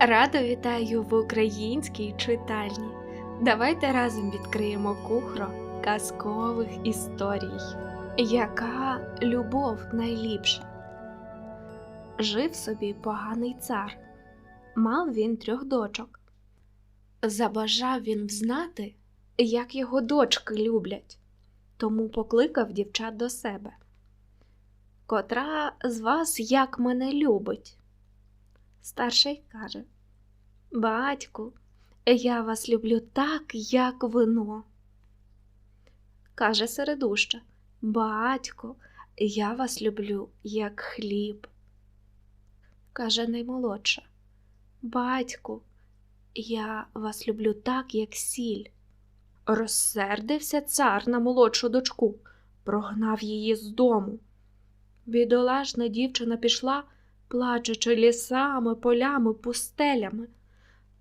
Радо вітаю в українській читальні. Давайте разом відкриємо кухро казкових історій. Яка любов найліпша? Жив собі поганий цар. Мав він трьох дочок. Забажав він взнати, як його дочки люблять, тому покликав дівчат до себе. Котра з вас як мене любить? Старший каже Батьку, я вас люблю так, як вино. Каже середуща Батько, я вас люблю, як хліб. Каже наймолодша Батьку, я вас люблю так, як сіль. Розсердився цар на молодшу дочку, прогнав її з дому. Бідолашна дівчина пішла, плачучи лісами, полями, пустелями.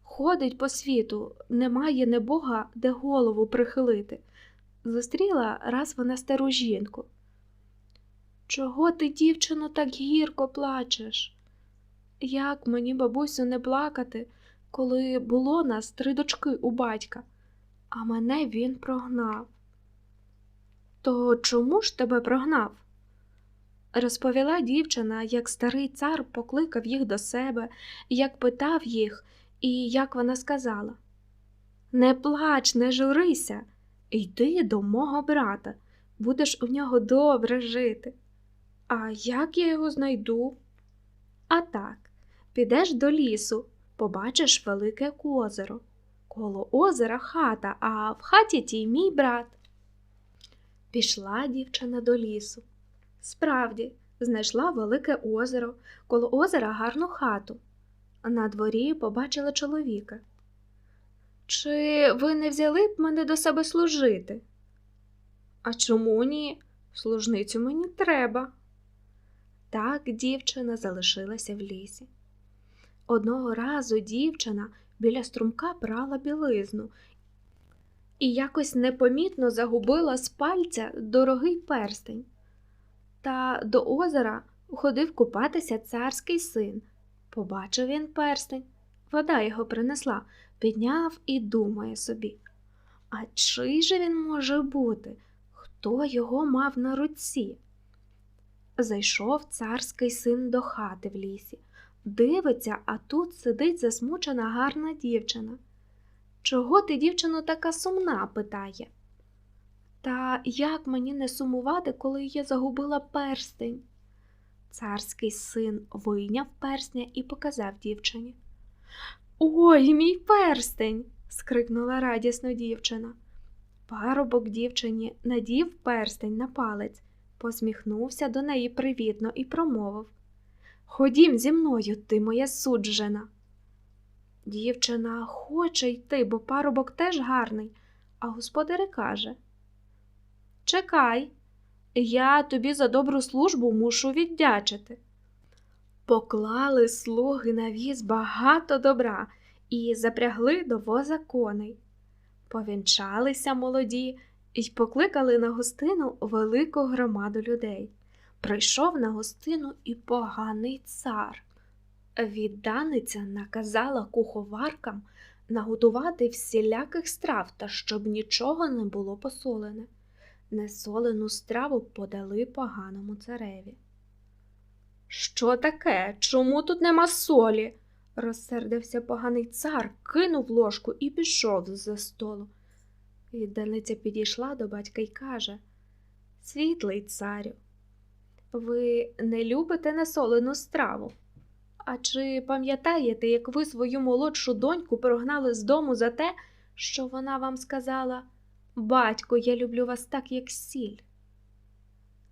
Ходить по світу, немає не Бога, де голову прихилити. Зустріла раз вона стару жінку. Чого ти, дівчино, так гірко плачеш? Як мені, бабусю, не плакати, коли було нас три дочки у батька, а мене він прогнав. То чому ж тебе прогнав? Розповіла дівчина, як старий цар покликав їх до себе, як питав їх, і як вона сказала Не плач, не журися, йди до мого брата, будеш у нього добре жити. А як я його знайду? А так, підеш до лісу, побачиш велике озеро. Коло озера хата, а в хаті тій мій брат. Пішла дівчина до лісу. Справді, знайшла велике озеро, коло озера гарну хату. На дворі побачила чоловіка. Чи ви не взяли б мене до себе служити? А чому ні? Служницю мені треба. Так дівчина залишилася в лісі. Одного разу дівчина біля струмка прала білизну і якось непомітно загубила з пальця дорогий перстень. Та до озера ходив купатися царський син. Побачив він перстень, вода його принесла, підняв і думає собі. А чий же він може бути? Хто його мав на руці? Зайшов царський син до хати в лісі. Дивиться, а тут сидить засмучена гарна дівчина. Чого ти, дівчино, така сумна? питає. Та як мені не сумувати, коли я загубила перстень? Царський син вийняв перстня і показав дівчині. Ой, мій перстень. скрикнула радісно дівчина. Парубок дівчині надів перстень на палець, посміхнувся до неї привітно і промовив Ходім зі мною, ти моя суджена. Дівчина хоче йти, бо парубок теж гарний, а господар каже Чекай, я тобі за добру службу мушу віддячити. Поклали слуги на віз багато добра і запрягли до воза коней. Повінчалися молоді і покликали на гостину велику громаду людей. Прийшов на гостину і поганий цар. Відданиця наказала куховаркам наготувати всіляких страв та щоб нічого не було посолене. Несолену страву подали поганому цареві. Що таке? Чому тут нема солі? розсердився поганий цар, кинув ложку і пішов з-за столу. Відданиця підійшла до батька й каже Світлий царю, ви не любите несолену страву? А чи пам'ятаєте, як ви свою молодшу доньку прогнали з дому за те, що вона вам сказала Батько, я люблю вас так, як сіль?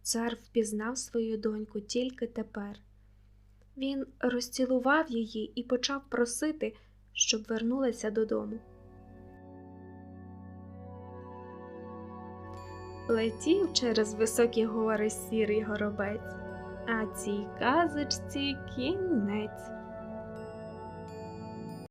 Цар впізнав свою доньку тільки тепер. Він розцілував її і почав просити, щоб вернулася додому. Летів через високі гори сірий горобець, а цій казочці кінець.